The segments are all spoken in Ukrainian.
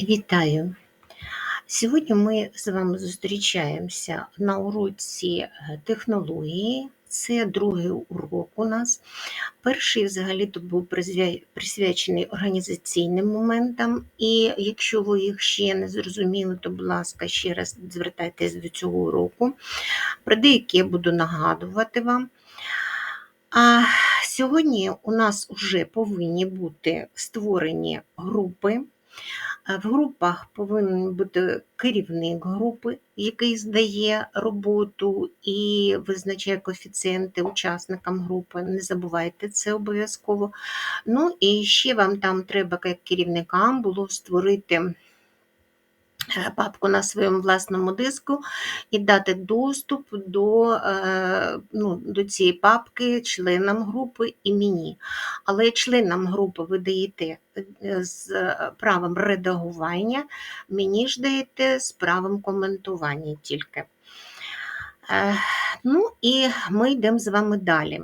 Вітаю! Сьогодні ми з вами зустрічаємося на уроці е, технології. Це другий урок у нас. Перший взагалі то був присвячений організаційним моментам, і якщо ви їх ще не зрозуміли, то, будь ласка, ще раз звертайтесь до цього уроку. Про деякі я буду нагадувати вам. А сьогодні у нас вже повинні бути створені групи. В групах повинен бути керівник групи, який здає роботу і визначає коефіцієнти учасникам групи. Не забувайте це обов'язково. Ну і ще вам там треба, як керівникам, було створити папку на своєму власному диску і дати доступ до, е, ну, до цієї папки членам групи і мені. Але членам групи ви даєте е, з правом редагування, мені ж даєте з правом коментування тільки. Е, Ну і ми йдемо з вами далі.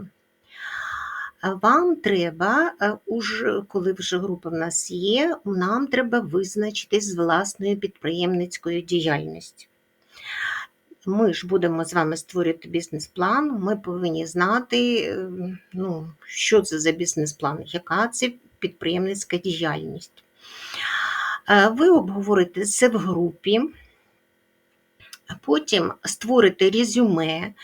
Е, Вам треба, е, уж- коли вже група в нас є, нам треба визначитись з власною підприємницькою діяльністю. Ми ж будемо з вами створювати бізнес-план. Ми повинні знати, е, ну, що це за бізнес-план, яка це підприємницька діяльність. Е, Ви обговорите це в групі. Потім створите резюме.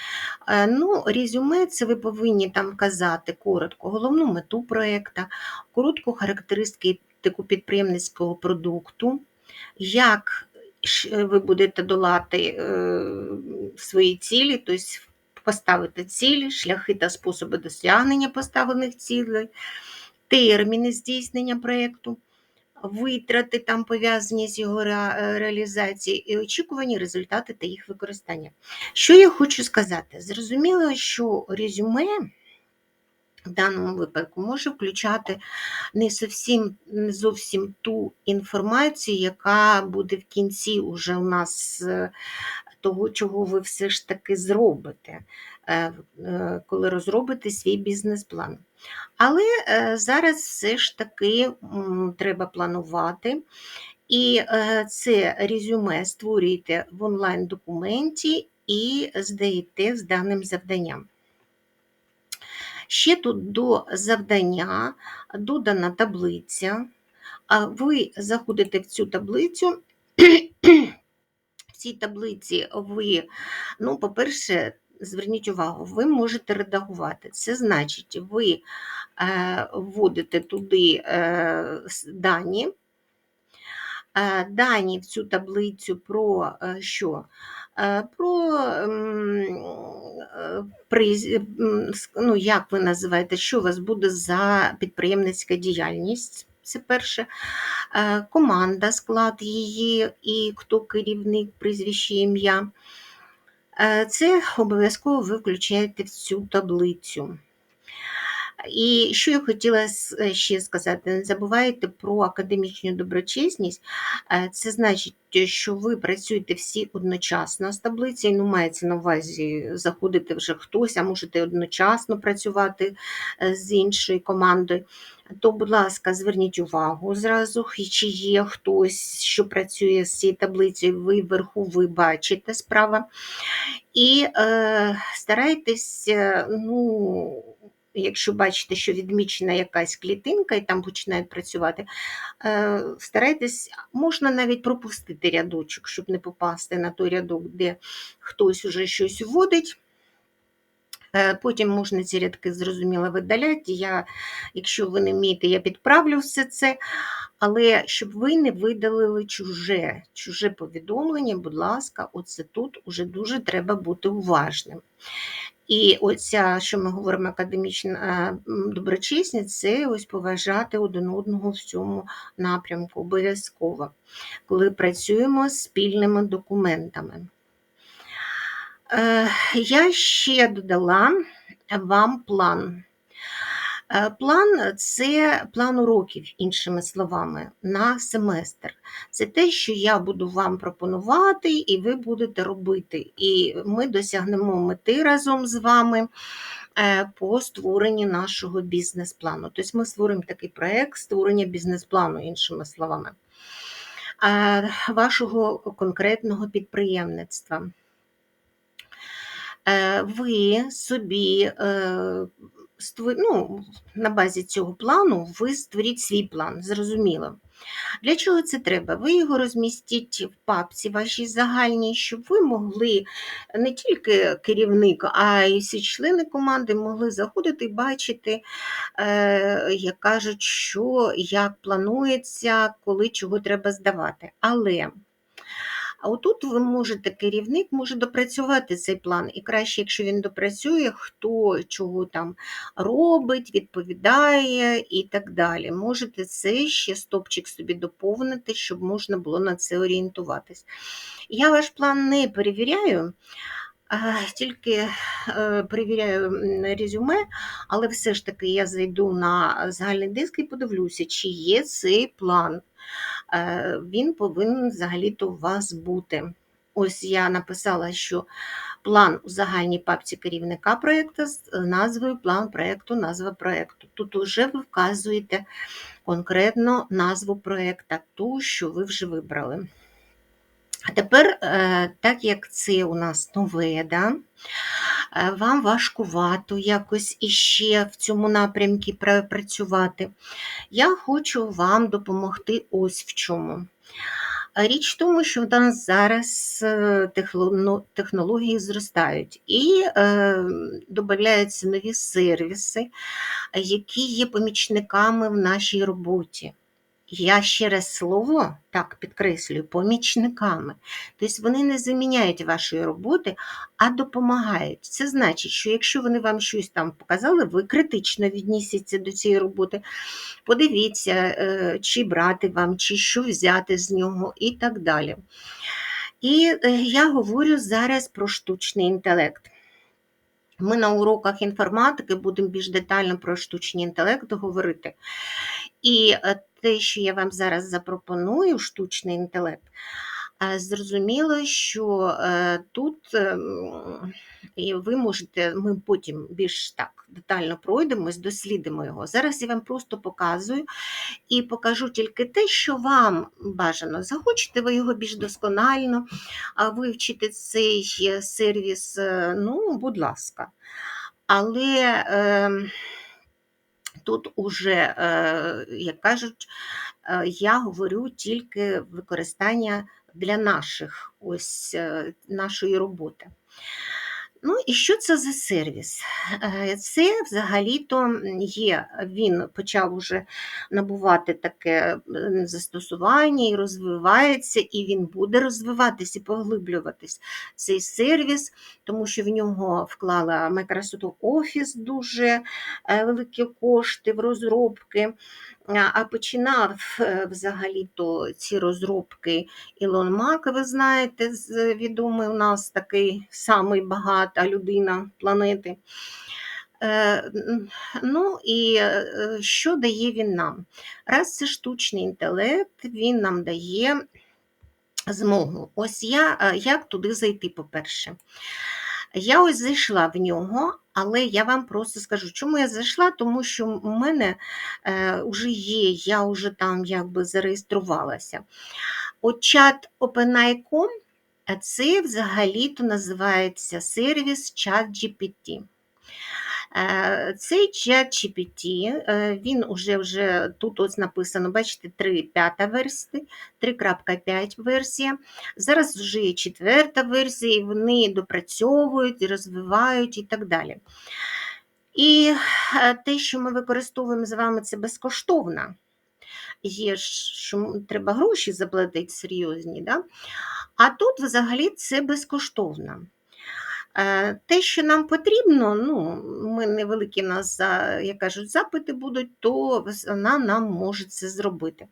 Е, Ну, резюме це ви повинні там казати коротко головну мету проєкту, коротку характеристику підприємницького продукту, як ви будете долати е, свої цілі, тобто поставити цілі, шляхи та способи досягнення поставлених цілей, терміни здійснення проєкту, витрати там пов'язані з його е, реалізацією і очікувані результати та їх використання. Що я хочу сказати? Зрозуміло, що резюме в даному випадку може включати не зовсім, не зовсім ту інформацію, яка буде в кінці уже у нас е, того, чого ви все ж таки зробите, е, е, коли розробите свій бізнес-план. Але е, зараз все ж таки треба планувати. І це резюме створюєте в онлайн-документі і здаєте з даним завданням. Ще тут до завдання додана таблиця. Ви заходите в цю таблицю. В цій таблиці ви, ну, по-перше, зверніть увагу, ви можете редагувати. Це значить, ви е, вводите туди е, дані, е, дані в цю таблицю про що? Про ну, як ви називаєте, що у вас буде за підприємницька діяльність. Це перше. Е, Команда, склад її і хто керівник, прізвище, ім'я. Е, Це обов'язково ви включаєте в цю таблицю. І що я хотіла ще сказати, не забувайте про академічну доброчесність. Це значить, що ви працюєте всі одночасно з таблицею, ну мається на увазі заходити вже хтось, а можете одночасно працювати е, з іншою командою. То, будь ласка, зверніть увагу зразу, чи є хтось, що працює з цією таблицею, ви вверху ви бачите справа. І е, старайтесь, е, ну, якщо бачите, що відмічена якась клітинка і там починають працювати, е, старайтесь, можна навіть пропустити рядочок, щоб не попасти на той рядок, де хтось уже щось вводить. Е, Потім можна ці рядки зрозуміло видаляти. Я, якщо ви не вмієте, я підправлю все це. Але щоб ви не видалили чуже, чуже повідомлення, будь ласка, оце тут уже дуже треба бути уважним. І оця, що ми говоримо, академічна е, доброчесність, це ось поважати один одного в цьому напрямку обов'язково, коли працюємо з спільними документами. Е, Я ще додала вам план. Е, План це план уроків, іншими словами, на семестр. Це те, що я буду вам пропонувати, і ви будете робити. І ми досягнемо мети разом з вами е, по створенню нашого бізнес-плану. Тобто ми створимо такий проєкт створення бізнес-плану, іншими словами. е, вашого конкретного підприємництва. Ви собі ну, на базі цього плану ви створіть свій план, зрозуміло. Для чого це треба? Ви його розмістіть в папці вашій загальній, щоб ви могли не тільки керівник, а й всі члени команди могли заходити і бачити, е, як кажуть, що як планується, коли чого треба здавати. Але а отут ви можете, керівник може допрацювати цей план. І краще, якщо він допрацює, хто чого там робить, відповідає і так далі. Можете це ще стопчик собі доповнити, щоб можна було на це орієнтуватись. Я ваш план не перевіряю. Тільки е, перевіряю резюме, але все ж таки я зайду на загальний диск і подивлюся, чи є цей план. Е, Він повинен взагалі-то у вас бути. Ось я написала, що план у загальній папці керівника проєкту з назвою план проєкту, назва проєкту. Тут вже ви вказуєте конкретно назву проєкта, ту, що ви вже вибрали. А тепер, е, так як це у нас нове, да, е, вам важкувато якось іще в цьому напрямку працювати. Я хочу вам допомогти ось в чому. Річ в тому, що в нас зараз е, технології зростають і е, додаються нові сервіси, які є помічниками в нашій роботі. Я ще раз слово так підкреслюю, помічниками. Тобто вони не заміняють вашої роботи, а допомагають. Це значить, що якщо вони вам щось там показали, ви критично віднісіться до цієї роботи, подивіться, е, чи брати вам, чи що взяти з нього, і так далі. І е, я говорю зараз про штучний інтелект. Ми на уроках інформатики будемо більш детально про штучний інтелект говорити. І е, те, що я вам зараз запропоную, штучний інтелект, зрозуміло, що е, тут ем, і ви можете, ми потім більш так детально пройдемось, дослідимо його. Зараз я вам просто показую і покажу тільки те, що вам бажано. Захочете ви його більш досконально вивчити цей е, сервіс, е, ну, будь ласка. Але е, тут уже, е, як кажуть, е, я говорю тільки використання для наших, ось е, нашої роботи. Ну і що це за сервіс? Е, Це взагалі-то є, він почав уже набувати таке застосування і розвивається, і він буде розвиватись і поглиблюватись цей сервіс, тому що в нього вклала Microsoft Office дуже е, великі кошти в розробки. А починав е, взагалі-то ці розробки Ілон Мак, ви знаєте, відомий у нас такий самий багата людина планети. Е, Ну і е, що дає він нам? Раз це штучний інтелект, він нам дає змогу. Ось я е, як туди зайти, по-перше. Я ось зайшла в нього, але я вам просто скажу, чому я зайшла, тому що в мене вже є, я вже там якби зареєструвалася. От чат OpenAI.com, це взагалі-то називається сервіс ChatGPT. Е, Цей чат GPT, е, він уже, вже тут ось написано, бачите, 3.5 версія, 3.5 версія. Зараз вже є четверта версія, і вони допрацьовують, розвивають і так далі. І е, те, що ми використовуємо з вами, це безкоштовно. Є ж, що треба гроші заплатити серйозні, да? А тут взагалі це безкоштовно. Е, Те, що нам потрібно, ну, ми невеликі нас, як кажуть, запити будуть, то вона нам може це зробити.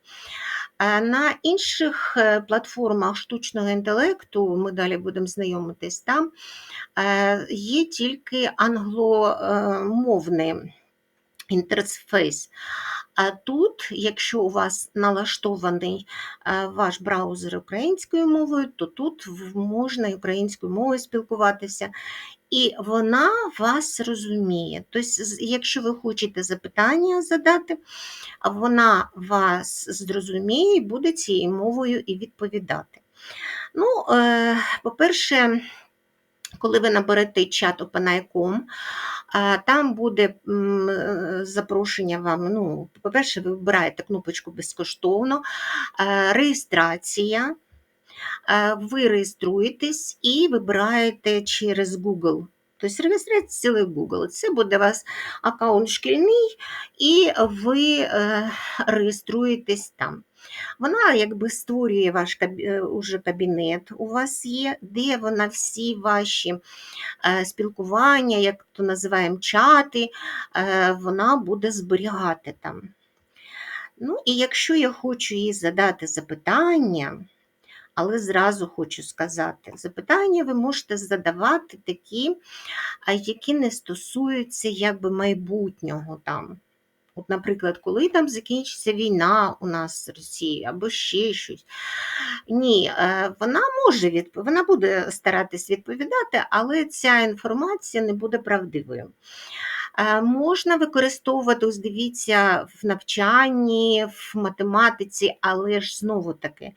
Е, На інших е, платформах штучного інтелекту, ми далі будемо знайомитись там, є тільки англомовний інтерфейс. А тут, якщо у вас налаштований е, ваш браузер українською мовою, то тут можна і українською мовою спілкуватися. і вона вас розуміє. Тобто, якщо ви хочете запитання задати, вона вас зрозуміє і буде цією мовою і відповідати. Ну, е, по-перше, коли ви наберете чат OpenAI.com, а, там буде е, запрошення вам. Ну, по-перше, ви вибираєте кнопочку безкоштовно, е, реєстрація. Е, Ви реєструєтесь і вибираєте через Google. Тобто реєстрація цілий Google. Це буде у вас аккаунт шкільний, і ви реєструєтесь там. Вона якби створює ваш е, уже кабінет у вас є, де вона всі ваші е, спілкування, як то називаємо чати, е, вона буде зберігати там. Ну, і якщо я хочу їй задати запитання, але зразу хочу сказати, запитання ви можете задавати такі, які не стосуються якби майбутнього там. От, наприклад, коли там закінчиться війна у нас з Росією або ще щось. Ні, вона може відп... вона буде старатись відповідати, але ця інформація не буде правдивою. Е, Можна використовувати, ось дивіться, в навчанні, в математиці, але ж знову таки,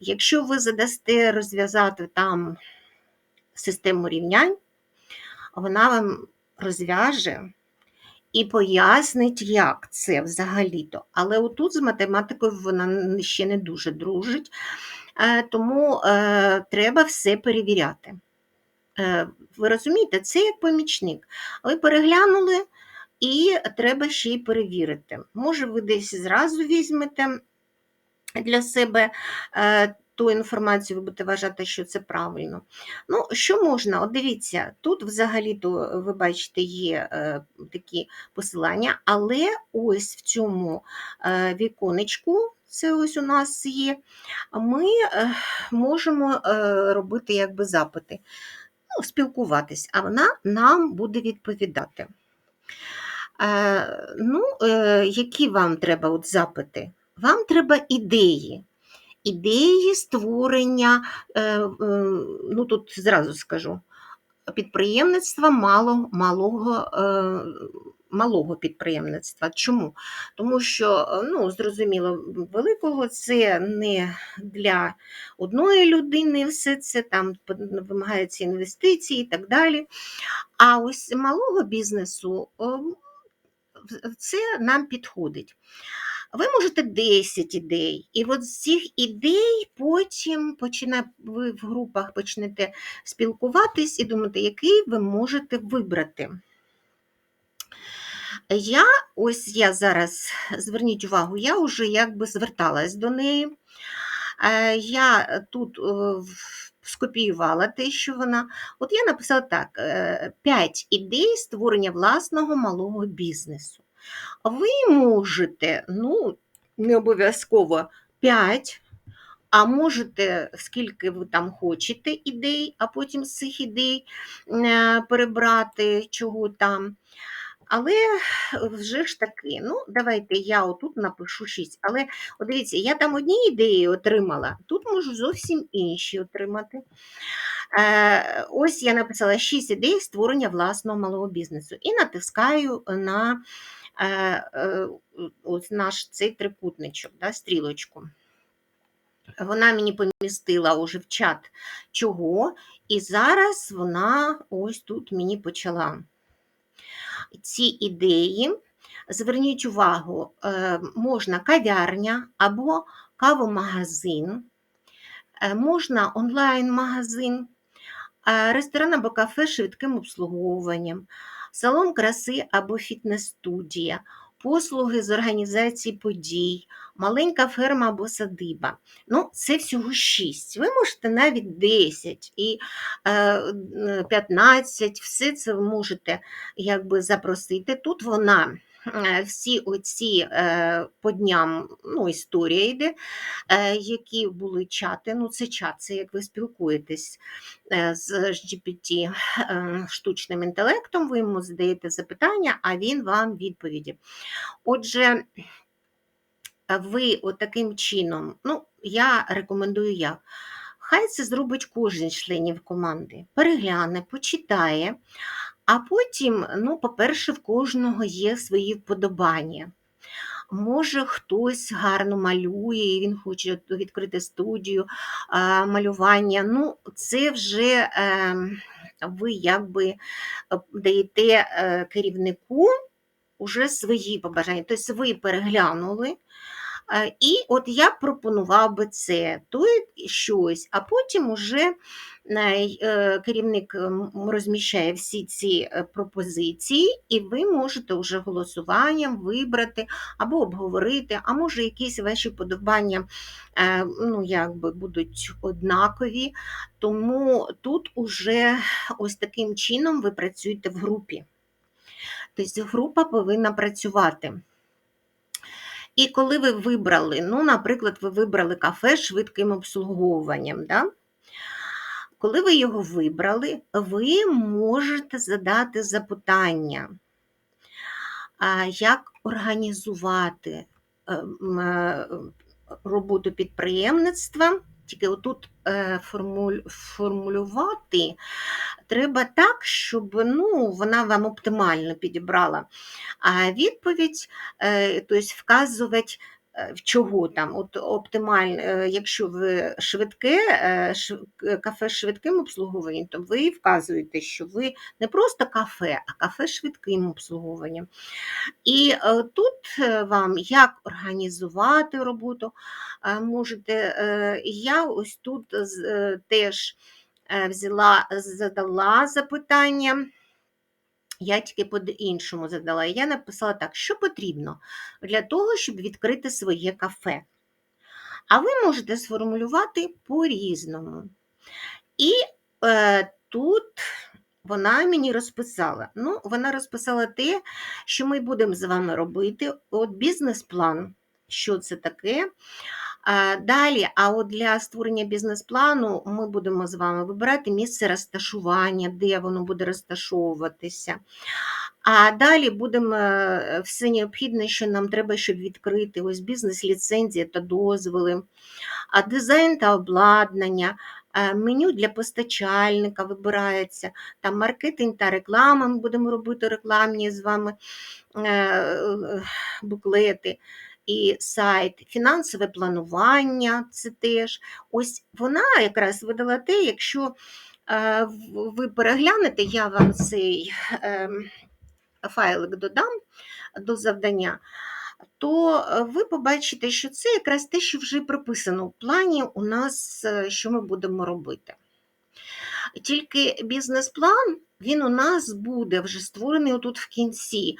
якщо ви задасте розв'язати там систему рівнянь, вона вам розв'яже і пояснить, як це взагалі-то. Але отут з математикою вона ще не дуже дружить, е, тому е, треба все перевіряти. Е, Ви розумієте, це як помічник. Ви переглянули, і треба ще й перевірити. Може, ви десь зразу візьмете для себе ту інформацію, ви будете вважати, що це правильно. Ну, що можна? От дивіться, тут взагалі-то, ви бачите, є е, такі посилання, але ось в цьому е, віконечку, це ось у нас є, ми е, можемо робити якби запити, ну, спілкуватись, а вона нам буде відповідати. Ну, які вам треба от запити? Вам треба ідеї. Ідеї створення, е, е, ну тут зразу скажу, підприємництва мало, малого, е, малого підприємництва. Чому? Тому що, ну, зрозуміло, великого це не для одної людини все це, там вимагаються інвестиції і так далі. А ось малого бізнесу це нам підходить. Ви можете 10 ідей, і от з цих ідей потім почина, ви в групах почнете спілкуватись і думати, який ви можете вибрати. Я ось я зараз, зверніть увагу, я вже якби зверталась до неї. Е, Я тут е, скопіювала те, що вона. От я написала так: 5 ідей створення власного малого бізнесу. Ви можете, ну, не обов'язково 5, а можете, скільки ви там хочете ідей, а потім з цих ідей е, перебрати чого там. Але вже ж таки, ну, давайте я отут напишу 6. Але от дивіться, я там одні ідеї отримала, тут можу зовсім інші отримати. Е, ось я написала 6 ідей створення власного малого бізнесу і натискаю на ось наш цей трикутничок, да, стрілочку. Вона мені помістила уже в чат чого, і зараз вона ось тут мені почала ці ідеї. Зверніть увагу, е, можна кав'ярня або кавомагазин, е, можна онлайн-магазин, е, ресторан або кафе з швидким обслуговуванням, салон краси або фітнес-студія, послуги з організації подій, маленька ферма або садиба. Ну, це всього 6. Ви можете навіть 10 і е, 15, все це ви можете якби запросити. Тут вона. Е, Всі оці е, по дням ну, історія йде, е, які були чати. Ну, це чат, це як ви спілкуєтесь з GPT штучним інтелектом, ви йому задаєте запитання, а він вам відповіді. Отже, ви от таким чином, ну, я рекомендую як. Хай це зробить кожен членів команди. Перегляне, почитає, а потім, ну, по-перше, в кожного є свої вподобання. Може, хтось гарно малює, і він хоче відкрити студію малювання. Ну, це вже е, ви якби е, даєте е, керівнику уже свої побажання. Тобто ви переглянули. І от я пропонував би це, то щось, а потім уже е, керівник розміщає всі ці е, пропозиції, і ви можете вже голосуванням вибрати або обговорити, а може якісь ваші подобання е, ну, якби будуть однакові. Тому тут уже ось таким чином ви працюєте в групі. Тобто група повинна працювати. І коли ви вибрали, ну, наприклад, ви вибрали кафе з швидким обслуговуванням, да? коли ви його вибрали, ви можете задати запитання, як організувати е, м, е, роботу підприємництва. Тільки отут е, формулювати треба так, щоб ну, вона вам оптимально підібрала. А відповідь, тобто вказувати, чого там, от оптимально, е, якщо ви швидке, е, кафе з швидким обслуговуванням, то ви вказуєте, що ви не просто кафе, а кафе з швидким обслуговуванням. І е, тут е, вам як організувати роботу е, можете. е, Я ось тут е, теж е, взяла, задала запитання. Я тільки по-іншому задала. Я написала так, що потрібно для того, щоб відкрити своє кафе. А ви можете сформулювати по-різному. І е, тут вона мені розписала. Ну, вона розписала те, що ми будемо з вами робити. От бізнес-план, що це таке. Далі, а от для створення бізнес-плану ми будемо з вами вибирати місце розташування, де воно буде розташовуватися. А далі будемо е, все необхідне, що нам треба, щоб відкрити ось бізнес-ліцензія та дозволи, а дизайн та обладнання, е, меню для постачальника вибирається, там маркетинг та реклама. Ми будемо робити рекламні з вами е, е, буклети і сайт, фінансове планування це теж. Ось вона якраз видала те, якщо е, ви переглянете, я вам цей ем, файлик додам до завдання, то е, ви побачите, що це якраз те, що вже прописано в плані у нас, е, що ми будемо робити. Тільки бізнес-план, він у нас буде вже створений отут в кінці.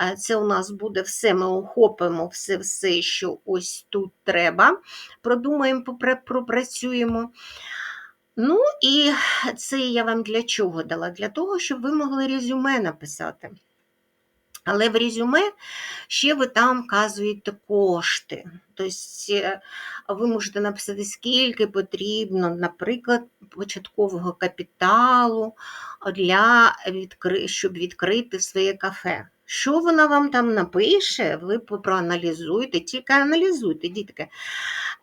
Е, Це у нас буде все, ми охопимо все, все, що ось тут треба. Продумаємо, пропрацюємо. Ну і це я вам для чого дала? Для того, щоб ви могли резюме написати. Але в резюме ще ви там вказуєте кошти. Тобто е, ви можете написати, скільки потрібно, наприклад, початкового капіталу для щоб відкрити своє кафе. Що вона вам там напише, ви проаналізуєте, тільки аналізуйте, дітки.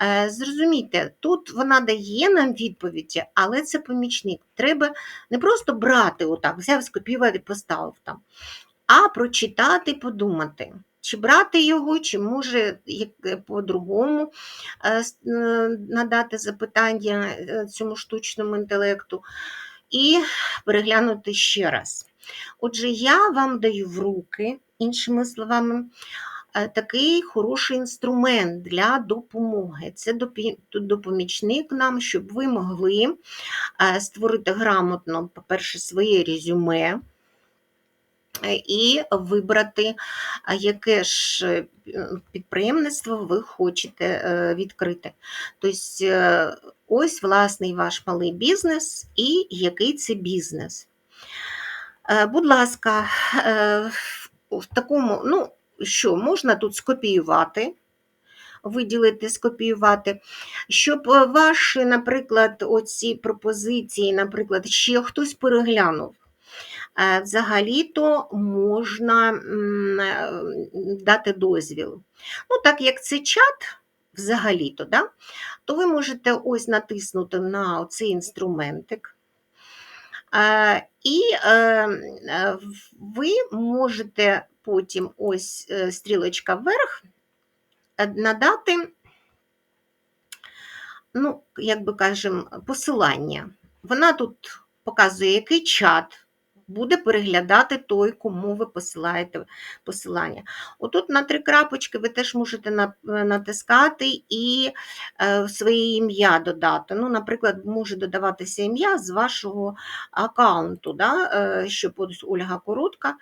Е, Зрозумійте, тут вона дає нам відповіді, але це помічник. Треба не просто брати отак, взяв, скопіював і поставив там а прочитати, подумати, чи брати його, чи може е, по-другому е, е, надати запитання цьому штучному інтелекту, і переглянути ще раз. Отже, я вам даю в руки, іншими словами, такий хороший інструмент для допомоги. Це допомічник нам, щоб ви могли створити грамотно, по-перше, своє резюме і вибрати, яке ж е, підприємництво ви хочете е, відкрити. Тобто, е, ось власний ваш малий бізнес і який це бізнес. Е, Будь ласка, е, в- такому, ну, що можна тут скопіювати, виділити, скопіювати, щоб е, ваші, наприклад, оці пропозиції, наприклад, ще хтось переглянув. Е, Взагалі-то можна е, дати дозвіл. Ну, так як це чат, взагалі-то, да? то ви можете ось натиснути на цей інструментик. Е, І ви можете потім ось стрілочка вверх надати, ну, як би кажемо, посилання. Вона тут показує, який чат буде переглядати той, кому ви посилаєте посилання. Отут на три крапочки ви теж можете е, натискати і е, своє ім'я додати. Ну, Наприклад, може додаватися ім'я з вашого аккаунту, да? е, щоб ось Ольга Коротка,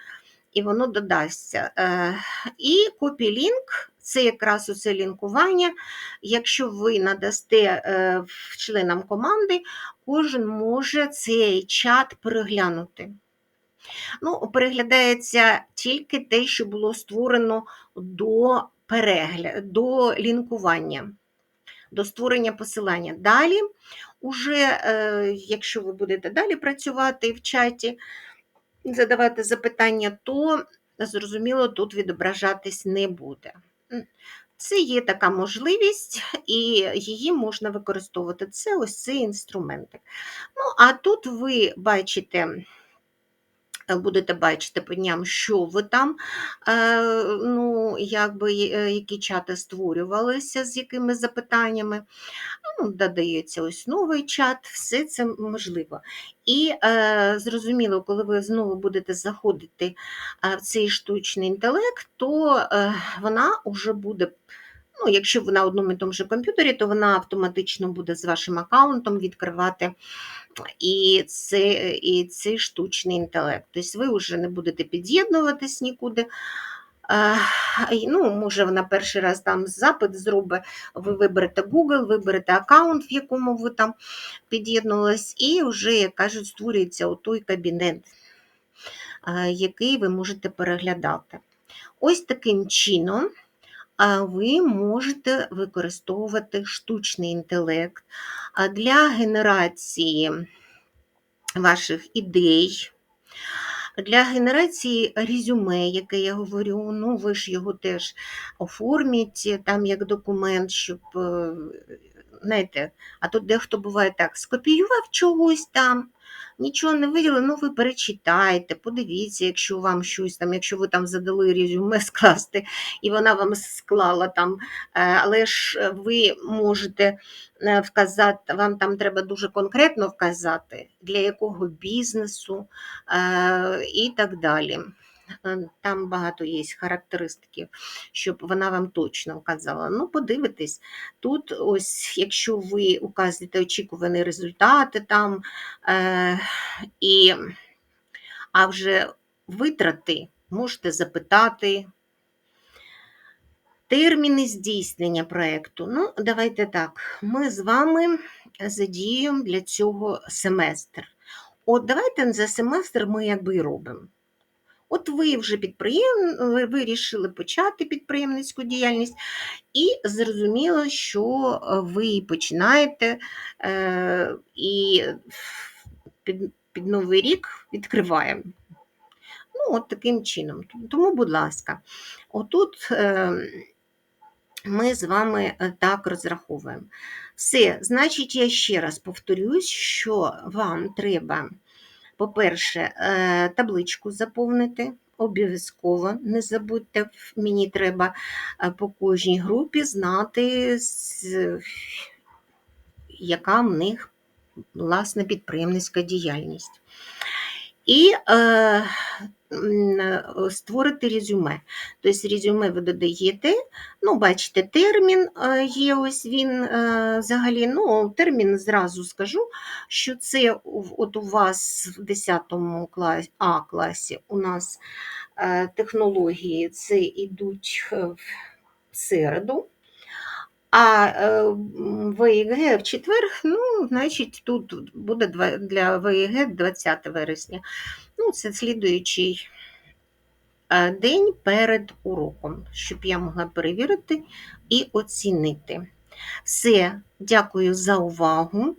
і воно додасться. І копі-лінк це якраз оце лінкування. Якщо ви надасте членам команди, кожен може цей чат переглянути. Ну, переглядається тільки те, що було створено до перегля... до лінкування, до створення посилання. Далі, уже, е, якщо ви будете далі працювати в чаті, задавати запитання, то зрозуміло, тут відображатись не буде. Це є така можливість, і її можна використовувати. Це ось цей інструментик. Ну, а тут ви бачите. Е, Будете бачити по дням, що ви там, е, ну, якби, е, які чати створювалися, з якими запитаннями. Ну, додається ось новий чат, все це можливо. І зрозуміло, коли ви знову будете заходити в цей штучний інтелект, то вона вже буде. Ну, якщо ви на одному і тому ж комп'ютері, то вона автоматично буде з вашим аккаунтом відкривати і це, і цей штучний інтелект. Тобто ви вже не будете під'єднуватись нікуди. Е, Ну, Може, вона перший раз там запит зробить, ви виберете Google, виберете аккаунт, в якому ви там під'єднувались, і вже, як кажуть, створюється той кабінет, е, який ви можете переглядати. Ось таким чином ви можете використовувати штучний інтелект для генерації ваших ідей. Для генерації резюме, яке я говорю, ну ви ж його теж оформіть там як документ, щоб, е, знаєте, а тут дехто буває так, скопіював чогось там, нічого не виділи, ну ви перечитайте, подивіться, якщо вам щось там, якщо ви там задали резюме скласти, і вона вам склала там, е, але ж ви можете е, вказати, вам там треба дуже конкретно вказати, для якого бізнесу е, і так далі. Е, Там багато є характеристиків, щоб вона вам точно вказала. Ну, подивитесь, тут, ось, якщо ви указуєте очікувані результати, там, е, і, а вже витрати можете запитати. Терміни здійснення проєкту. Ну, давайте так, ми з вами задіємо для цього семестр. От давайте за семестр ми якби і робимо. От ви вже підприєм... ви вирішили почати підприємницьку діяльність, і зрозуміло, що ви починаєте е, і під, під Новий рік відкриваємо. Ну, от таким чином. Тому, будь ласка, отут. Е, ми з вами е, так розраховуємо. Все, значить, я ще раз повторюсь, що вам треба, по-перше, е, табличку заповнити. Обов'язково не забудьте, мені треба е, по кожній групі знати, яка в них власне підприємницька діяльність. І е, створити резюме. Тобто резюме ви додаєте, ну, бачите, термін є ось він взагалі. ну, Термін зразу скажу, що це от у вас в 10 класі, А класі у нас технології це йдуть в середу. А ВІГ в четвер, ну, значить, тут буде для ВІГ 20 вересня. Ну, Це слідуючий день перед уроком, щоб я могла перевірити і оцінити. Все, дякую за увагу.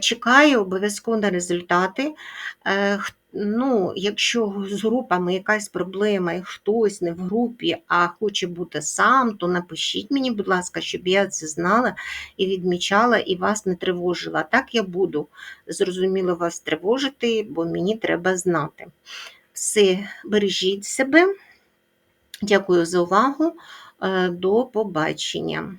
Чекаю обов'язково на результати. Ну, якщо з групами якась проблема, і хтось не в групі, а хоче бути сам, то напишіть мені, будь ласка, щоб я це знала і відмічала, і вас не тривожила. Так я буду зрозуміло вас тривожити, бо мені треба знати. Все, бережіть себе. Дякую за увагу. Е, До побачення.